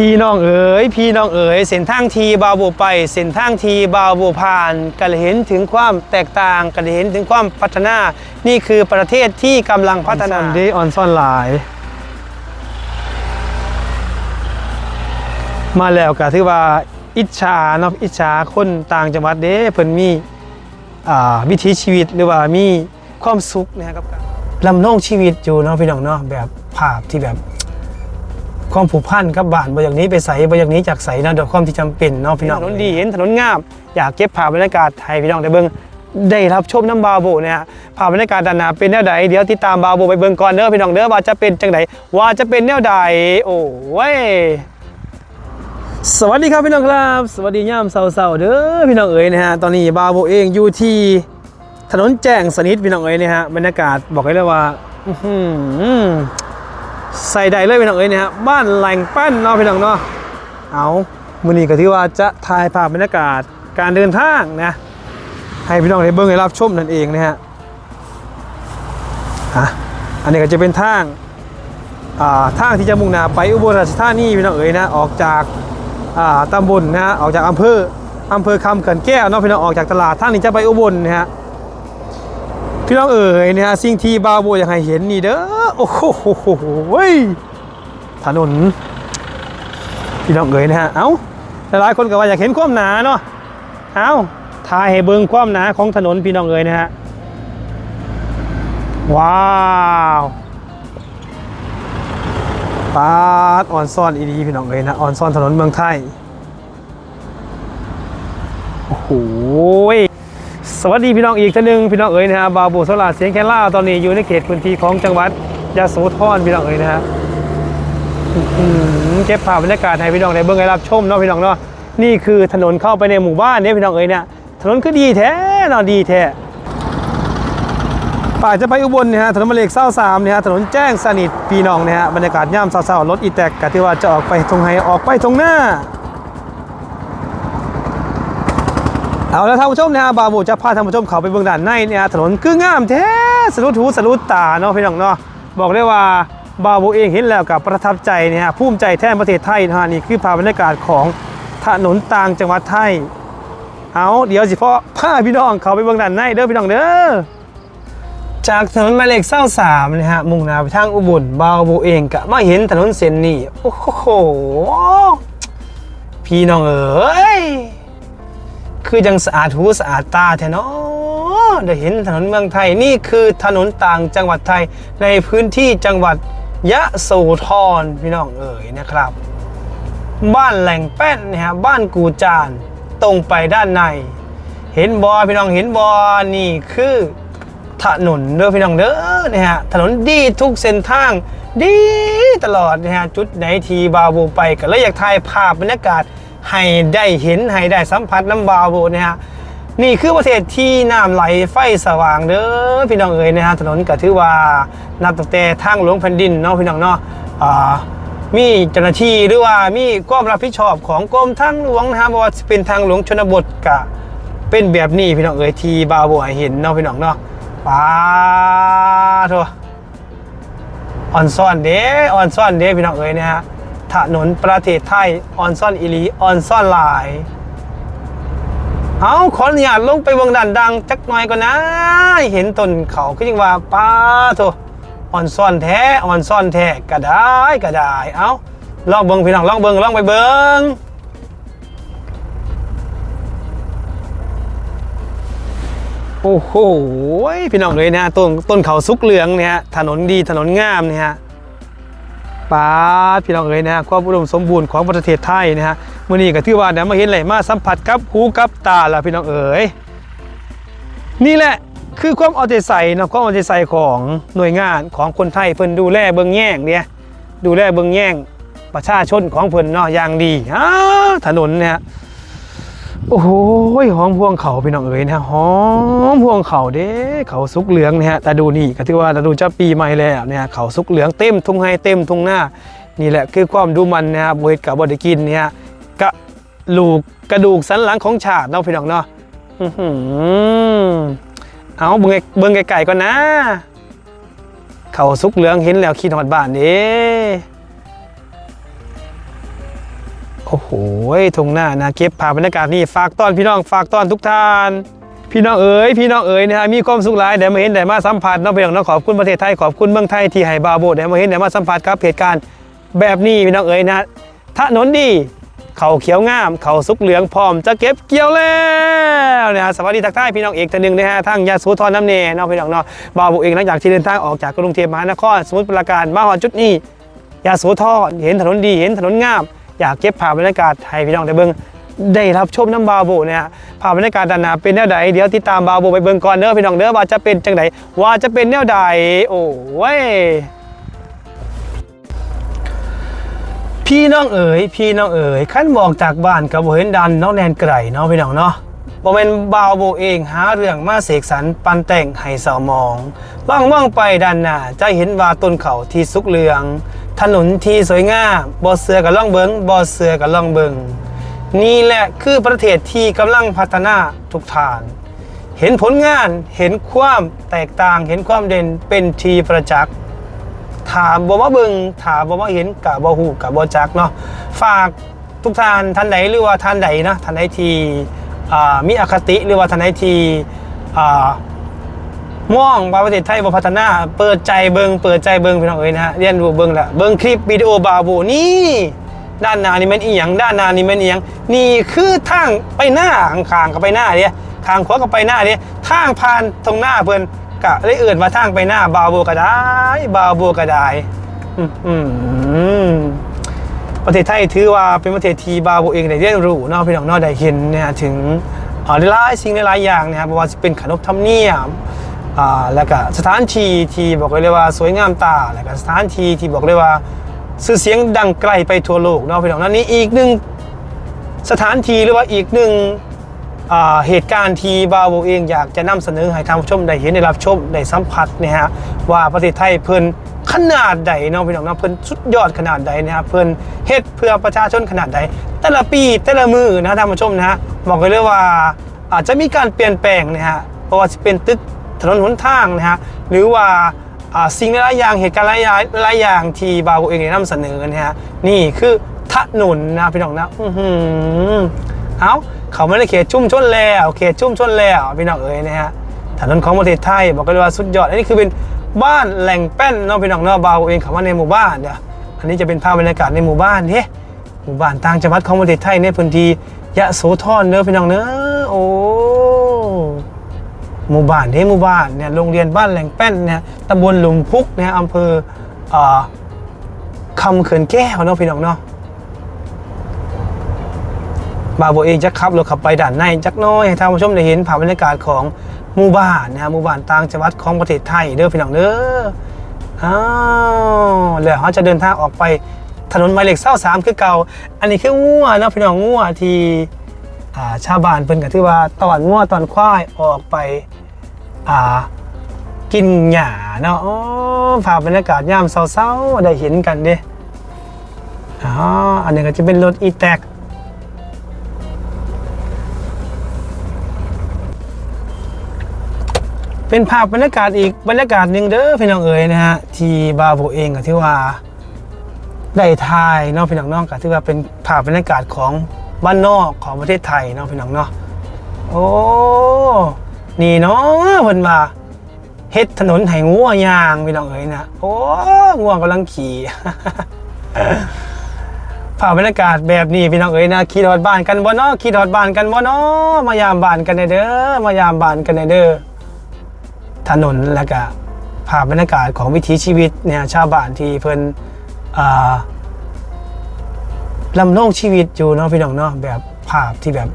พี่น้องเอ๋ยพี่น้องเอ๋ยเส้นทางทีบาวโบไปเส้นทางทีบาวโบผ่านก็เลยเห็นถึงความแตกต่างก็เลยเห็นถึงความพัฒนา นี่คือประเทศที่กำลังพัฒนาดีออนซ่อนหลาย มาแล้วก็ถือว่าอิจฉาเนาะอิจฉาคนต่างจังหวัดเด้เพิ่นมีอ่าวิถีชีวิตหรือว่ามีความสุขนะครับการลำน้องชีวิตอยู่เนาะพี่น้องเนาะแบบภาพที่แบบ ความผูกพันกับบ้านบ่อย่างนี้ไปใส่บ่อย่างนี้จากใส่นะโดยความที่จำเป็นเนาะพี่น้องถนนดีเห็นถนนงามอยากเก็บภาพบรรยากาศให้พี่น้องได้เบิ่งได้รับชมน้ำบาโบเนี่ยภาพบรรยากาศด้านหน้าเป็นแนวใดเดี๋ยวติดตามบาโบไปเบิ่งก่อนเด้อพี่น้องเด้อว่าจะเป็นจังไดว่าจะเป็นแนวใดโอ้ยสวัสดีครับพี่น้องครับ สวัสดีย่ามเสาๆเด้อพี่น้องเอ๋ยนะฮะตอนนี้บาโบเองอยู่ที่ถนนแจ้งสนิทพี่น้องเอ๋ยนะฮะบรรยากาศบอกเลยว่าอื้อหือ ใส่ใดเลยพี่น้องเอ๋ยนะฮะบ้านแหล่งปั้นเนาะพี่น้องเนาะเอามือนี้ก็ถือว่าจะถ่ายภาพบรรยากาศการเดินทางนะให้พี่น้องได้เบิ่งได้รับชมนั่นเองนะฮะอะอันนี้ก็จะเป็นทางอ่าทางที่จะมุ่งหน้าไปอุบลราชธานีพี่น้องเอ๋ยนะออกจากอ่าตำบลนะฮะออกจากอำเภออำเภอคำเขินแก้วเนาะพี่น้องออกจากตลาดทางนี้จะไปอุบลนะฮะ พี่น้องเอ๋ยนะฮะสิ่งที่บาโบอยากให้เห็นนี่เด้อโอ้โหถนนพี่น้องเอ๋ยนะฮะเอ้าหลายๆคนก็ว่าอยากเห็นความหนาเนาะเอ้าถ่ายให้เบิ่งความหนาของถนนพี่น้องเอ๋ยนะฮะว้าวปาดออนซ่อนอีดีพี่น้องเอ๋ยนะออนซ่อนถนนเมืองไทยโอ้โห วัสดีพี่น้องอีกท่านหนึ่งพี่น้องเอ๋ยนะฮะบาวโบสลาเสียงแคนล่าตอนนี้อยู่ในเขตพื้นที่ของจังหวัดยะโสธรพี่น้องเอ๋ยนะฮะเก็บภาพบรรยากาศให้พี่น้องได้เบิ่งได้รับชมเนาะพี่น้องเนาะนี่คือถนนเข้าไปในหมู่บ้านเนี่ยพี่น้องเอ๋ยเนี่ยถนนคือดีแท้เนาะดีแท้ป่าจะไปอุบลเนี่ยฮะถนนมายเลขเศร้าสามเนี่ยฮะถนนแจ้งสนิทพี่น้องเนี่ยฮะบรรยากาศย่ามเศร้าๆรถอีแตกกะที่ว่าจะออกไปตรงไหนออกไปตรงหน้า เอาแล้วท่านผู้ชมนะฮะบาบูจะพาท่านผู้ชมเขาไปเบื้องด้านในเนี่ยถนนคืองามแท้สะดุดหูสะดุดตาเนาะพี่น้องเนาะบอกเลยว่าบาบูเองเห็นแล้วกับประทับใจเนี่ยฮะภูมิใจแทนประเทศไทยนะฮะนี่คือภาพบรรยากาศของถนนต่างจังหวัดไทยเอาเดี๋ยวสิพ่อพาพี่น้องเขาไปเบื้องด้านในเด้อพี่น้องเด้อจากถนนหมายเลขเศร้าสามนะฮะมุ่งหน้าไปทางอุบลบาบูเองกะมาเห็นถนนเส้นนี้โอ้โหพี่น้องเอ๋ย คือจังสะอาดหูสะอาดตาแท้เนาะได้เห็นถนนเมืองไทยนี่คือถนนต่างจังหวัดไทยในพื้นที่จังหวัดยะโสธรพี่น้องเอ๋ยนะครับ บ้านแหล่งแป้นนะฮะบ้านกูจานตรงไปด้านใน เห็นบอพี่น้องเห็นบอนี่คือถนนเด้อพี่น้องเด้อนะฮะถนนดีทุกเส้นทาง ดีตลอดนะฮะจุดไหนทีบาวโบไปก็เลยอยากถ่ายภาพบรรยากาศ ให้ได้เห็นให้ได้สัมผัสน้ำบาวโบนะฮะนี่คือประเทศที่น้ำไหลไฟสว่างเด้อพี่น้องเอ๋ยนะฮะถนนก็ถือว่านับตั้งแต่ทางหลวงแผ่นดินเนาะพี่น้องเนาะมีเจ้าหน้าที่หรือว่ามีความรับผิดชอบของกรมทางหลวงนะฮะว่าเป็นทางหลวงชนบทกะเป็นแบบนี้พี่น้องเอ๋ยทีบาวโบ้เห็นเนาะพี่น้องเนาะป้าโถออนซ่อนเด้ออนซ่อนเด้พี่น้องเอ๋ยนะฮะ ถนนประเทศไทยออนซ่อนอีหลีออนซ่อนหลาย เอาขออนุญาตลงไปเบิ่งด้านดังจักหน่อยก่อนนะ เห็นต้นเขาก็ยังว่าป้าโถออนซ่อนแท้ออนซ่อนแท้ก็ได้ก็ได้ เอาลองเบิ่งพี่น้องลองเบิ่งลองไปเบิ่งโอ้โหพี่น้องเลยนะต้นต้นเขาสุกเหลืองเนี่ยถนนดีถนนงามเนี่ย ป้าพี่น้องเอ๋ยนะฮะความอุดมสมบูรณ์ของประเทศไทยนะฮะมื่อนี้ก็ถือว่าเดี๋ยวมาเห็นอะไรมาสัมผัสกับหูกับตาละพี่น้องเอ๋ยนี่แหละคือความเอาใจใส่นะความเอาใจใส่ของหน่วยงานของคนไทยเพิ่นดูแลเบิ่งแย่งเนี่ยดูแลเบิ่งแย่งประชาชนของเพิ่นเนาะอย่างดีอ้าถนนเนี่ย โอ้โหหอมพวงเขาพี่น้องเอ๋ยนะหอมพวงเขาเด้เขาสุกเหลืองนี่ยฮะแต่ดูนี่ก็ถือว่าเราดูจะปีใหม่แล้วเนี่ยเขาสุกเหลืองเต็มทุ่งให้เต็มทุ่งหน้า นี่แหละคือความดูมันนะครับบริกับบริกินเนี่ยกระลูกกระดูกสันหลังของชาติเนาะพี่น้องเนาะอื้อหือเอาเบิ่งไอ้เบิงไก่ๆก่อนนะ เขาสุกเหลืองเห็นแล้วคิดหอดบ้านเด้ โอ้โหทงหน้านะเก็บภาพบรรยากาศนี่ฝากต้อนพี่น้องฝากต้อนทุกท่าน พี่น้องเอ๋ยพี่น้องเอ๋ยนะฮะมีความสุขหลายได้มาเห็นได้มาสัมผัสเนาะพี่น้องขอบคุณประเทศไทยขอบคุณเมืองไทยที่ให้บาโบได้มาเห็นได้มาสัมผัสกับเหตุการณ์แบบนี้พี่น้องเอ๋ยนะถนนดีเขาเขียวงาม เขาสุกเหลืองพร้อมจะเก็บเกี่ยวแล้วนะฮะสวัสดีทักทายพี่น้องเอกท่านหนึ่งนะฮะทั้งยาสูทรน้ำเนเนาะพี่น้องเนาะบาโบเองหลังจากที่เดินทางออกจากกรุงเทพมหานครสมุทรปราการมาหอดจุดนี้ยาโสธรเห็นถนนดีเห็นถนนงาม อยากเก็บภาพบรรยากาศให้พี่น้องได้เบิ่งได้รับชมน้ำบาโบเนี่ยภาพบรรยากาศด้านหน้าเป็นแนวใดเดี๋ยวติดตามบาโบไปเบิ่งก่อนเด้อพี่น้องเด้อว่าจะเป็นจังไดว่าจะเป็นแนวใดโอ้ยพี่น้องเอ๋ยพี่น้องเอ๋ยขั้นบอกจากบ้านกับเห็นดันน้องแนนไกลเนาะพี่น้องเนาะบ่แม่นบาวโบเองหาเรื่องมาเสกสรรปันแต่งให้สาวมองว่างว่างๆไปด้านหน้าจะเห็นว่าต้นเขาที่สุกเหลือง ถนนที่สวยงามบ่อเสือกับล่องเบิงบ่อเสือกับล่องเบิงนี่แหละคือประเทศที่กำลังพัฒนาทุกทางเห็นผลงานเห็นความแตกต่างเห็นความเด่นเป็นทีประจักษ์ถามบ่ว่าเบิงถามบ่ว่าเห็นกะบ่ฮู้กะบ่จักเนาะฝากทุกท่านท่านใดหรือว่าท่านใดนะท่านใดที่มีอคติหรือว่าท่านใดที่ มองว่าประเทศไทยบ่พัฒนา เปิดใจเบิงเปิดใจเบิงพี่น้องเอ้ยนะฮะเรียนรู้เบิงละเบิงคลิปวิดีโอบาโบนี่ด้านหน้านี่มันอีหยังด้านหน้านี่มันอีหยังนี่คือทางไปหน้าข้างๆกับไปหน้าเด้ข้างขวากับไปหน้าเด้ทางผ่านตรงหน้าเพิ่นกะเลยเอื่นว่าทางไปหน้าบาโบก็ได้บาโบก็ได้อืมประเทศไทยถือว่าเป็นประเทศที่บาโบเองได้เรียนรู้เนาะพี่น้องเนาะได้เห็นเนี่ยถึงอ่าหลายสิ่งหลายอย่างนะครับาว่าจะเป็นขนบธรรมเนียม อ่าแล้วก็สถานที่ที่บอกเลยว่าสวยงามตา แล้วก็สถานที่ที่บอกเลยว่าชื่อเสียงดังไกลไปทั่วโลกเนาะพี่น้องนั่นนี่อีกหนึ่งสถานที่หรือว่าอีกหนึ่งเหตุการณ์ที่บาวโบเองอยากจะนำเสนอให้ท่านผู้ชมได้เห็นได้รับชมได้สัมผัสนะฮะว่าประเทศไทยเพิ่นขนาดใดเนาะพี่น้องเนาะเพิ่นสุดยอดขนาดใดนะครับเพิ่นเฮ็ดเพื่อประชาชนขนาดใด แต่ละปีแต่ละมือนะท่านผู้ชมนะฮะบอกเลยว่าอาจจะมีการเปลี่ยนแปลงนะฮะเพราะว่าจะเป็นตึก ถนนหนทางนะฮะหรือว่าสิ่งหลายอย่างเหตุการณ์หลายอย่างหลายอย่างที่บาวเองได้นำเสนอนะฮะนี่คือถนนนะพี่น้องนะอือหือเอาเขาไม่ได้เขตชุ่มชนแล้วเขตชุ่มชนแล้วพี่น้องเอ๋ยนะฮะถนนของประเทศไทยบอกเลยว่าสุดยอดอันนี้คือเป็นบ้านแหล่งแป้นเนาะพี่น้องเนาะบาวเองเขามาในหมู่บ้านเนี่ยอันนี้จะเป็นภาพบรรยากาศในหมู่บ้านเฮ้หมู่บ้านต่างจังหวัดของประเทศไทยในพื้นที่ยะโสธรเด้อพี่น้องเนอะโอ้ หมู่บ้านที่หมู่บ้านเนี่ยโรงเรียนบ้านแหลงแป้นเนี่ยตำบลหลุมพุกเนี่ยอำเภอเอคำเขื่อนแก้วเนาะพี่น้องเนาะบาวโบเองจะขับรถขับไปด่านในจักน้อยให้ท่านผู้ชมได้เห็นภาพบรรยากาศของหมู่บ้านนะฮะหมู่บ้านต่างจังหวัดของประเทศไทยเด้อพี่น้องเด้ออ้าวแล้วเขาจะเดินทางออกไปถนนหมายเลขเส้าสามคือเก่า อันนี้คืองัวนะพี่น้องงัวที่ ชาวบ้านเพิ่นก็ถือว่าตอนงัวตอนควายออกไปอ่ากินหญ้าเนาะภาพบรรยากาศยามเช้าๆได้เห็นกันเด้อ๋ออันนี้ก็จะเป็นรถอีแตกเป็นภาพบรรยากาศอีกบรรยากาศหนึ่งเด้อพี่น้องเอ๋ยนะฮะที่บาโบเองก็ที่ว่าได้ทายเนาะพี่น้องน้องก็ถือว่าเป็นภาพบรรยากาศของ บ้านนอกของประเทศไทยเนาะพี่น้องเนาะโอ้นี่เนาะเพิ่นมาเฮ็ดถนนให้งัวยางพี่น้องเอ๋ยนะโอ้งัวกำลังขี่ภาพบรรยากาศแบบนี้พี่น้องเอ๋ยนะขี่รถบ้านกันบ่เนาะขี่รถบ้านกันบ่เนาะมายามบ้านกันเด้อมายามบ้านกันเด้อถนนแล้วก็ภาพบรรยากาศของวิถีชีวิตเนี่ยชาวบ้านที่เพิ่นอ่า ลำโลงชีวิตอยู่เนาะพี่น้องเนาะแบบภาพที่แบบ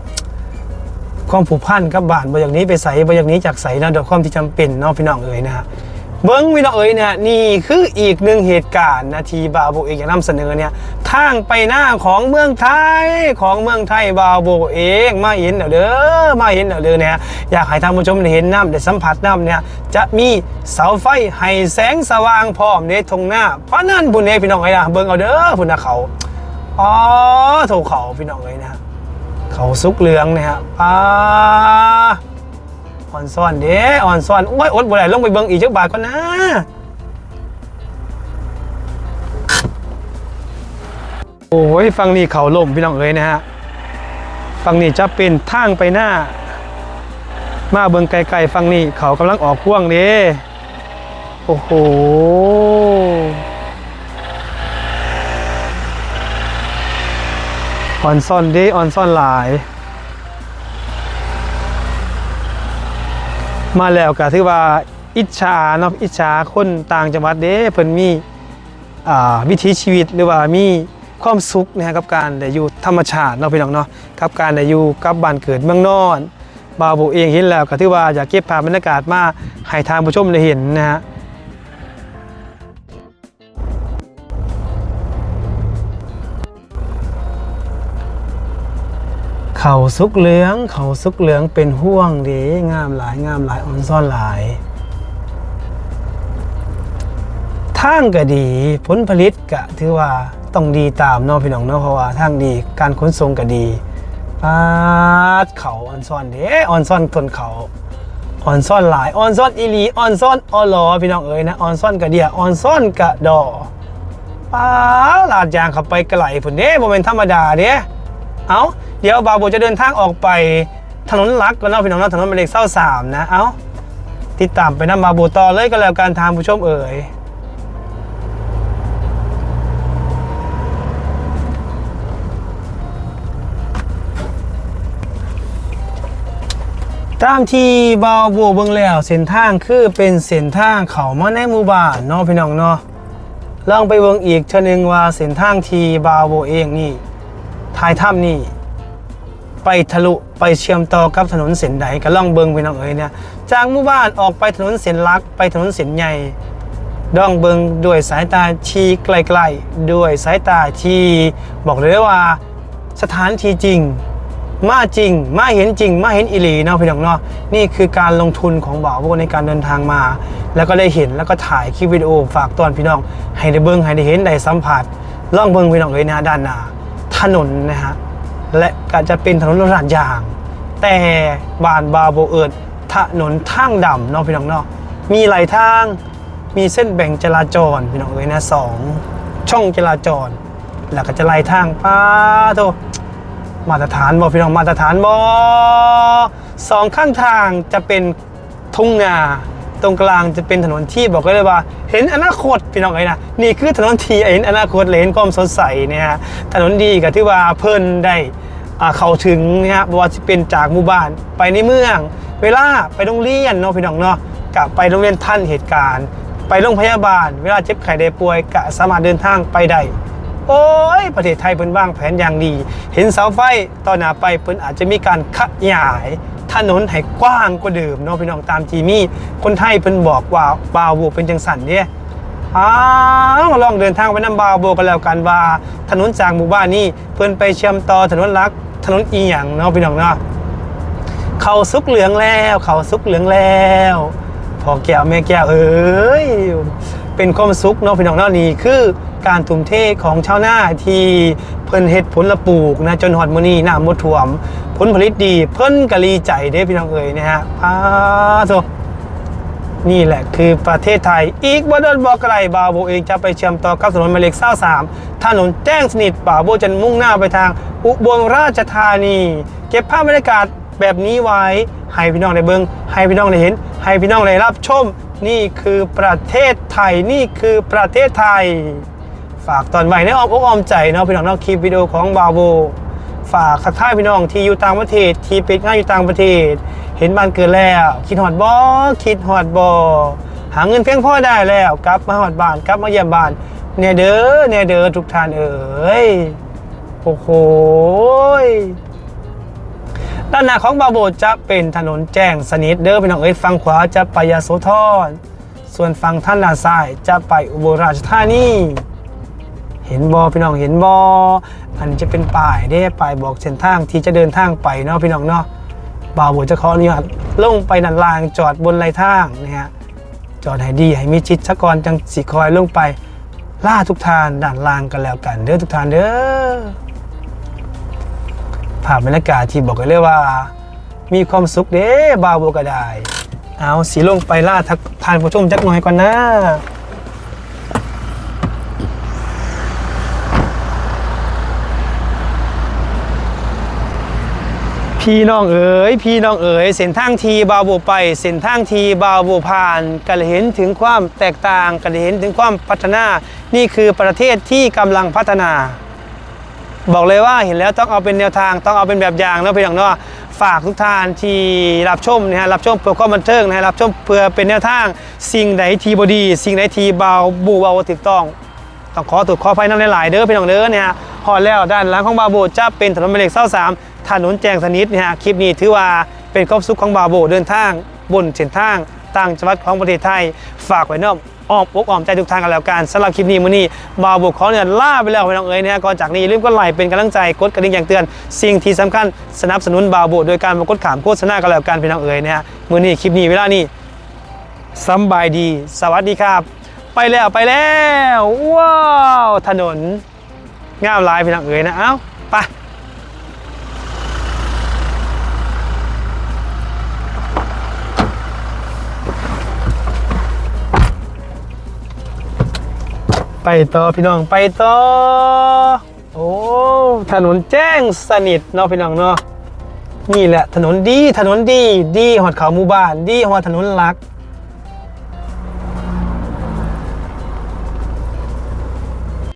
ความผูกพันกับบ้านบ่อย่างนี้ไปใส่บ่อย่างนี้จากใส่นะโดยความที่จำเป็นเนาะพี่น้องเอ๋ยนะฮะเบิ้งพี่น้องเอ๋ยเนี่ยนี่คืออีกหนึ่งเหตุการณ์นาทีบาโบเองอยากนำเสนอเนี่ยทางไปหน้าของเมืองไทยของเมืองไทยบาโบเองมาเห็นเด้อเด้อมาเห็นเด้อเด้อเนี่ยอยากให้ท่านผู้ชมได้เห็นน้ำได้สัมผัสน้ำเนี่ยจะมีเสาไฟให้แสงสว่างพร้อมในทงหน้าเพราะนั่นบุญเอพี่น้องเอ๋ยนะเบิ้งเอาเด้อพุ่นนะเขา อ๋อโถเขาพี่น้องเลยนะฮะเขาซุกเหลืองนะฮะป้าอ่อนซ่อนเด้อ่อนซ่อนโอ้ยอดบ่ได้ลงไปเบิ่งอีกจักบาทก่อนนะโอ้ยฟังนี่เขาล่มพี่น้องเอ้ยนะฮะฟังนี่จะเป็นทางไปหน้า มาเบิงไกลๆฟังนี่เขากำลังออกพ่วงเด้โอ้โห ออนซ่อนเด้ออนซ่อนหลาย มาแล้วก็ถือว่าอิจฉาเนาะอิจฉาคนต่างจังหวัดเด้เพิ่นมีอ่าวิถีชีวิตหรือว่ามีความสุขนะฮะกับการได้อยู่ธรรมชาติเนาะพี่น้องเนาะกับการได้อยู่กับบ้านเกิดเมืองนอนบาวโบเองเห็นแล้วก็ถือว่าอยากเก็บภาพบรรยากาศมาให้ทางผู้ชมได้เห็นนะฮะ เขาสุกเหลืองเขาสุกเหลืองเป็นห่วงเดีงามหลายงามหลายออนซ่อนหลายทางก็ดีผลผลิตก็ถือว่าต้องดีตามเนาะพี่น้องเนาะเพราะว่าทางดีการขนส่งก็ดีปาดเขาออนซ่อนเด้ออนซ่อนต้นเขาออนซ่อนหลายออนซ่อนอีหลีออนซ่อนออลอพี่น้องเอ๋ยนะออนซ่อนกระเดียออนซ่อนกระดอปาลาดยางเข้าไปกระไหลผุนเด้บ่เป็นธรรมดาเด้ เอาเดี๋ยวบาโบจะเดินทางออกไปถนนลักแล้วเนาะพี่น้องเนาะถนนหมายเลขเศร้าสามนะ เอาติดตามไปนำบาโบต่อเลยก็แล้วกันทางผู้ชมเอ๋ยตามที่บาวบัวเบิ่งแล้วเส้นทางคือเป็นเส้นทางเขามาในหมู่บ้านเนาะพี่น้องเนาะลองไปเบิ่งอีกเทื่อนึงว่าเส้นทางที่บาวบัวเองนี่ ท้ายถ้ำนี่ไปทะลุไปเชื่อมต่อกับถนนเส้นใดก็ล่องเบิงพี่น้องเอ๋ยเนี่ยจากหมู่บ้านออกไปถนนเส้นลักไปถนนเส้นใหญ่ดองเบิงด้วยสายตาที่ไกลๆด้วยสายตาที่บอกเลยว่าสถานที่จริง มาจริง มาเห็นจริง มาเห็นอิลีเนาะพี่น้องเนาะนี่คือการลงทุนของบ่าวโบในการเดินทางมา แล้วก็ได้เห็นแล้วก็ถ่ายคลิปวิดีโอฝากตอนพี่น้อง ให้ได้เบิ้งให้ได้เห็นได้สัมผัสล่องเบิ้งพี่น้องเลยนะด้านหน้า ถนนนะฮะ และก็จะเป็นถนนลาดยาง แต่บ้านบาโบเอิดถนนทางดำเนาะพี่น้องเนาะมีหลายทางมีเส้นแบ่งจราจรพี่น้องเลยนะสองช่องจราจร แล้วก็จะไล่ทางป้าโทมาตรฐานบอพี่น้องมาตรฐานบอสองข้างทางจะเป็นทุ่งนา ตรงกลางจะเป็นถนนที่บอกเลยว่า เห็นอนาคตพี่น้องไอ้นะนี่คือถนนที่เห็นอนาคตเห็นความสดใสเนี่ยถนนดีกับที่ว่าเพิ่นได้เข้าถึงนะฮะบ่ว่าจะเป็นจากหมู่บ้านไปในเมือง เวลาไปโรงเรียนเนาะพี่น้องเนาะกับไปโรงเรียนท่านเหตุการณ์ ไปโรงพยาบาล เวลาเจ็บไข้ได้ป่วยก็สามารถเดินทางไปได้โอ้ย ประเทศไทยเพิ่นวางแผนอย่างดี เห็นเสาไฟตอนหน้าไปเพิ่นอาจจะมีการขยาย ถนนให้กว้างกว่าเดิมเนาะพี่น้องตามจีมี่คนไทยเพิ่นบอกว่าบาวโบเป็นจังสันเนี่ยอ้าวลองเดินทางไปนำบาวโบกันแล้วกันว่าถนนจากหมู่บ้านนี้เพิ่นไปเชื่อมต่อถนนลักถนนอีหยังเนาะพี่น้องเนาะเขาสุกเหลืองแล้วเขาสุกเหลืองแล้วพอแก้วแม่แก้วเอ้ยเป็นความสุขเนาะพี่น้องเนาะนี่คือการทุ่มเทของชาวนาที่เพิ่นเฮ็ดผลละปลูกนะจนหอดมื้อนี้น้ำบ่ท่วม ผลผลิตดีเพิ่นก็รีใจเด้พี่น้องเอ้ยนะฮะพาโทนี่แหละคือประเทศไทย อีกบ่โดนบอกไกลบาโบเองจะไปเชื่อมต่อกับถนนหมายเลข23ถนนแจ้งสนิทบาโบจะมุ่งหน้าไปทาง อุบลราชธานี เก็บภาพบรรยากาศแบบนี้ไว้ ให้พี่น้องได้เบิ่งให้พี่น้องได้เห็น ให้พี่น้องได้รับชม นี่คือประเทศไทยนี่คือประเทศไทย ฝากตอนใหม่ในอ้อมอกอ้อมใจเนาะพี่น้องเนาะคลิปวิดีโอของบาโบ ฝากสักท่ายพี่น้องที่อยู่ต่างประเทศที่เป็นงานอยู่ต่างประเทศ เห็นบ้านเกิดแล้ว คิดหอดบอคิดหอดบอหาเงินเพียงพอได้แล้วกลับมาหอดบ้านกลับมาเยี่ยมบ้านเนี่ยเด้อเนี่ยเด้อทุกท่านเอ๋ยโอ้โหยด้านหน้าของบาโบจะเป็นถนนแจ้งสนิทเด้อพี่น้องเอ้ยฝั่งขวาจะไปยาโสธรส่วนฝั่งท่านด้านซ้ายจะไปอุบลราชธานีเห็นบอพี่น้องเห็นบอ อันนี้จะเป็นป้ายเด้ป้ายบอกเส้นทางที่จะเดินทางไปเนาะพี่น้องเนาะบ่าวบัวจะขออนุญาตลงไปนันลางจอดบนไหลทางนะฮะจอดให้ดีให้มีจิตสะกอนจังสีคอยลงไปล่าทุกทานด่านลางกันแล้วกันเด้อทุกทานเด้อภาพบรรยากาศที่บอกกันเลยว่า มีความสุขเด้บ่าวบัวก็ได้เอาสีลงไปล่าทักทานผู้ชมจักหน่อยก่อนนะ พี่น้องเอ๋ยพี่น้องเอ๋ยเส้นทางทีบาวโบไป เส้นทางทีบาวโบผ่านก็เลยเห็นถึงความแตกต่างก็เลยเห็นถึงความพัฒนา นี่คือประเทศที่กำลังพัฒนา บอกเลยว่าเห็นแล้วต้องเอาเป็นแนวทางต้องเอาเป็นแบบอย่างนะพี่น้องเนาะฝากทุกท่านที่รับชมนะฮะรับชมเพื่อความบันเทิงนะฮะรับชมเพื่อเป็นแนวทาง สิ่งใดทีบดี สิ่งใดทีเบาบูเบาถูกต้องต้องขอถูกขอไฟน้ำหลายๆเด้อพี่น้องเด้อเนี่ย ฮอแล้วด้านหลังของบาโบจะเป็นถนนหมายเลขเส้าสามถนนแจงสนิทนี่ยฮะคลิปนี้ถือว่าเป็นความสุขของบาโบเดินทางบนเส้นทางต่างจังหวัดของประเทศไทยฝากไว้น้อมอ้อมอกอ้อมใจทุกทางกันแล้วกันสำหรับคลิปนี้มื้อนี้บาโบขอเนี่ยล่าไปแล้วพี่น้องเอ๋ยนี่ยก่อนจากนี้ลืมกดไลค์เป็นกำลังใจกดกระดิ่งอย่างเตือน สิ่งที่สำคัญสนับสนุนบาโบโดยการมากดขามโฆษณากันแล้วกันพี่น้องเอ๋ยนี่ยฮะมื้อนี้คลิปนี้เวลานี้สบายดี สวัสดีครับ ไปแล้วไปแล้วว้าวถนน งามลายพี่น้องเอ๋ยนะ เอ้าไปไปต่อพี่น้องไปต่อ โอ้ถนนแจ้งสนิทเนาะพี่น้องเนาะนี่แหละถนนดีถนนดี ดีหอดเขาหมู่บ้าน ดีหอดถนนหลัก